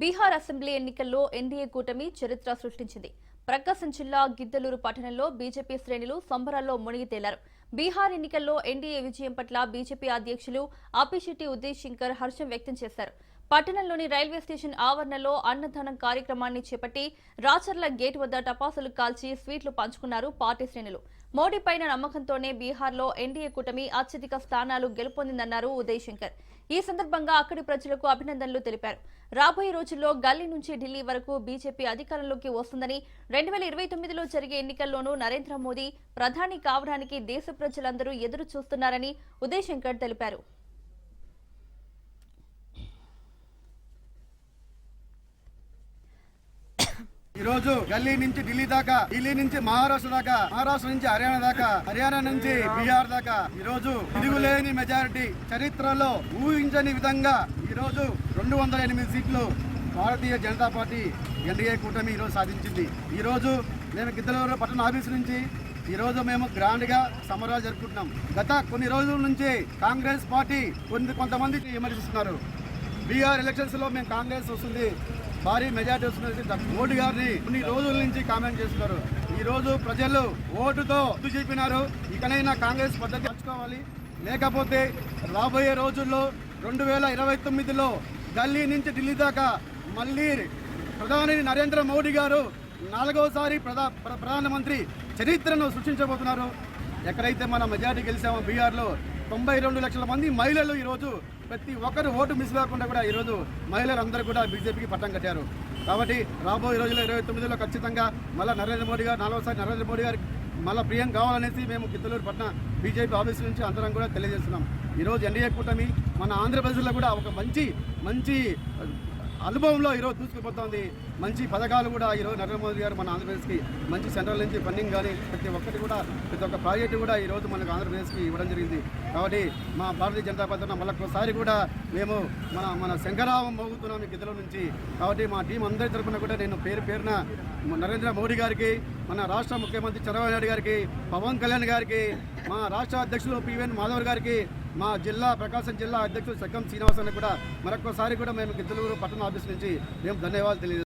Bihar assembly ఎన్నికల్లో NDA కూటమి చరిత్ర సృష్టించింది. ప్రకాశం జిల్లా గిద్దలూరు పట్టణంలో బీజేపీ శ్రేణులు సంబరాల్లో మునిగి తేలారు. బీహార్ ఎన్నికల్లో ఎన్డీఏ విజయం పట్ల బీజేపీ అధ్యక్షులు ఆపిశెట్టి ఉదయ్ శంకర్ హర్షం వ్యక్తం చేశారు. పట్టణంలోని రైల్వే స్టేషన్ ఆవరణలో అన్నదానం కార్యక్రమాన్ని చేపట్టి రాచర్ల గేట్ వద్ద టపాసులు కాల్చి స్వీట్లు పంచుకున్నారు పార్టీ శ్రేణులు. మోడీ పైన నమ్మకంతోనే బీహార్లో ఎన్డీఏ కూటమి అత్యధిక స్థానాలు గెలుపొందిందన్నారు ఉదయ్ శంకర్. ఈ సందర్భంగా అక్కడి ప్రజలకు అభినందనలు తెలిపారు. రాబోయే రోజుల్లో గల్లీ నుంచి ఢిల్లీ వరకు బీజేపీ అధికారంలోకి వస్తుందని రెండు వేల ఇరవై తొమ్మిదిలో జరిగే ఎన్నికల్లోనూ నరేంద్ర మోదీ ప్రధాని కావడానికి దేశ ప్రజలందరూ ఎదురు చూస్తున్నారని ఉదయ్ శంకర్ తెలిపారు. ఈ రోజు గల్లీ నుంచి ఢిల్లీ దాకా ఢిల్లీ నుంచి మహారాష్ట్ర దాకా మహారాష్ట్ర నుంచి హర్యానా దాకా హర్యానా నుంచి బీహార్ దాకా ఈ రోజు తిరుగులేని మెజారిటీ చరిత్రలో ఊహించని విధంగా ఈ రోజు రెండు వందల ఎనిమిది సీట్లు భారతీయ జనతా పార్టీ ఎన్డీఏ కూటమి ఈరోజు సాధించింది. ఈ రోజు మేము గిద్దలూరు పట్టణ ఆఫీస్ నుంచి ఈ రోజు మేము గ్రాండ్గా సమరాలు జరుపుకుంటున్నాం. గత కొన్ని రోజుల నుంచి కాంగ్రెస్ పార్టీ కొన్ని కొంతమంది విమర్శిస్తున్నారు బీహార్ ఎలక్షన్స్లో మేము కాంగ్రెస్ వస్తుంది. భారీ మెజార్టీ వస్తుంది. మోడీ గారిని కొన్ని రోజుల నుంచి కామెంట్ చేస్తున్నారు. ఈ రోజు ప్రజలు ఓటుతో గుర్తు చెప్పినారు. ఇకనైనా కాంగ్రెస్ పద్ధతి తెచ్చుకోవాలి లేకపోతే రాబోయే రోజుల్లో రెండు వేల ఇరవై తొమ్మిదిలో ఢిల్లీ నుంచి ఢిల్లీ దాకా మళ్ళీ ప్రధాని నరేంద్ర మోడీ గారు నాలుగోసారి ప్రధా ప్ర- ప్రధానమంత్రి చరిత్రను సృష్టించబోతున్నారు. ఎక్కడైతే మనం మెజార్టీ గెలిచామో బీహార్లో తొంభై రెండు లక్షల మంది మహిళలు ఈరోజు ప్రతి ఒక్కరు ఓటు మిస్ కాకుండా కూడా ఈరోజు మహిళలు అందరూ కూడా బీజేపీకి పట్టం కట్టారు. కాబట్టి రాబోయే రోజుల్లో ఇరవై తొమ్మిదిలో ఖచ్చితంగా మళ్ళీ నరేంద్ర మోడీ గారు నాలుగోసారి నరేంద్ర మోడీ గారు మళ్ళీ ప్రియం కావాలనేసి మేము కిత్తలూరు పట్న బీజేపీ ఆఫీస్ నుంచి అందరం కూడా తెలియజేస్తున్నాం. ఈరోజు ఎన్డీఏ కూటమి మన ఆంధ్రప్రదేశ్లో కూడా ఒక మంచి మంచి అనుభవంలో ఈరోజు చూసుకుపోతుంది మంచి పథకాలు కూడా ఈరోజు నరేంద్ర మోదీ గారు మన ఆంధ్రప్రదేశ్కి మంచి సెంట్రల్ నుంచి ఫండింగ్ కానీ ప్రతి ఒక్కటి కూడా ప్రతి ఒక్క ప్రాజెక్టు కూడా ఈరోజు మనకు ఆంధ్రప్రదేశ్కి ఇవ్వడం జరిగింది. కాబట్టి మా భారతీయ జనతా పార్టీ మళ్ళొకసారి కూడా మేము మన మన శంకరావం మోగుతున్నాం ఈ గిద్దల నుంచి. కాబట్టి మా టీం అందరి తరఫున కూడా నేను పేరు పేరున నరేంద్ర మోడీ గారికి మన రాష్ట్ర ముఖ్యమంత్రి చంద్రబాబు నాయుడు గారికి పవన్ కళ్యాణ్ గారికి మా రాష్ట్ర అధ్యక్షులు పివెన్ మాధవ్ గారికి మా జిల్లా ప్రకాశం జిల్లా అధ్యక్షుడు సక్కం శ్రీనివాసన్ కూడా మరొకసారి కూడా మేము గిద్దలూరు పట్టణ ఆఫీస్ నుంచి మేము ధన్యవాదాలు తెలియజేస్తాం